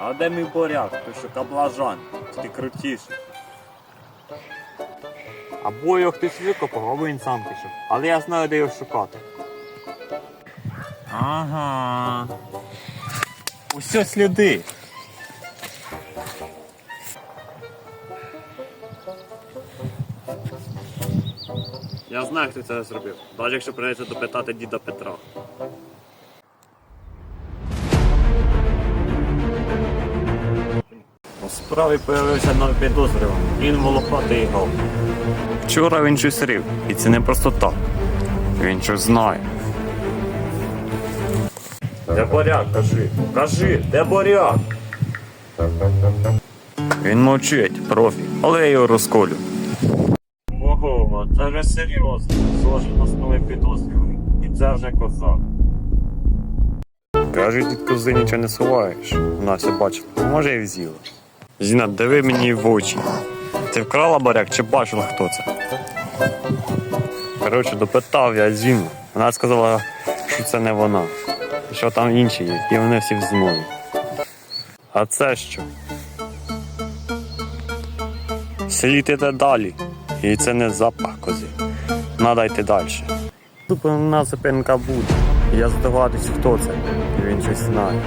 А де мій боряк? Той що каблажан, тільки крутіший. Або його хтось викопав, або він сам пішов. Але я знаю, де його шукати. Ага. Усьо сліди. Я знаю, хто це зробив. Навіть якщо прийдеться допитати діда Петра. Справі появився новий підозрюваний. Він волохатий гав. Вчора він щось рив, і це не просто так. Він щось знає. Де боряк, кажи. Кажи, де боряк? Він мовчить, профі, але я його розколю. Ого, це вже серйозно. Схоже на новий підозрюваний. І це вже козак. Кажуть, від кози нічого не сховаєш. Вона все бачила. Може і взяла. Зіна, диви мені в очі. Ти вкрала баряк чи бачила, хто це? Коротше, допитав я Зіну. Вона сказала, що це не вона. Що там інші є, і вони всі в змові. А це що? Слідите далі. І це не запах кози. Надо йти далі. Нас зупинка буде. Я здогадуюсь, хто це. І він щось знає.